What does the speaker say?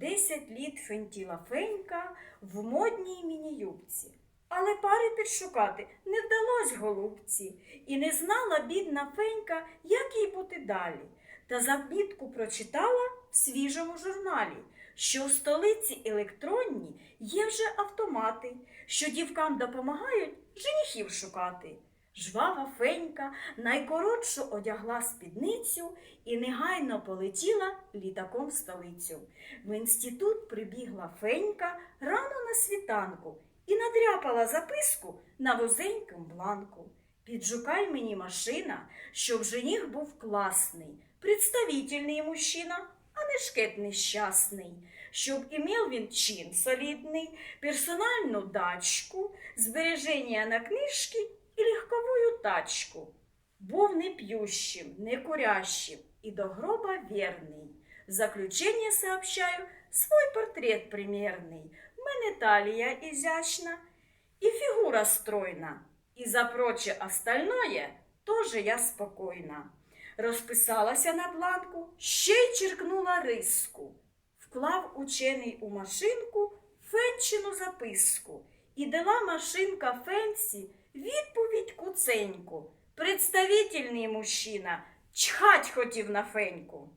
Десять літ фентіла фенька в модній міні-юбці. Але пари підшукати не вдалось голубці, і не знала бідна фенька, як їй бути далі. Та замітку прочитала в свіжому журналі, що в столиці електронні є вже автомати, що дівкам допомагають женихів шукати. Жвава фенька найкоротшу одягла спідницю і негайно полетіла літаком в столицю. В інститут прибігла фенька рано на світанку і надряпала записку на вузенькому бланку. Підшукай мені машина, щоб жених був класний, представительний мужчина, а не шкет нещасний, щоб імел він чин солідний, персональну дачку, збереження на книжки тачку. Був не п'ющим, не курящим и до гроба верный. В заключение сообщаю свой портрет примерный. В мене талія изящна и фигура стройна. И за прочее остальное тоже я спокойна. Розписалася на бланку, ще й черкнула риску. Вклав учений у машинку фенчину записку і дала машинка фенсі відповідь куценьку. Представительний мужчина чхать хотів на феньку.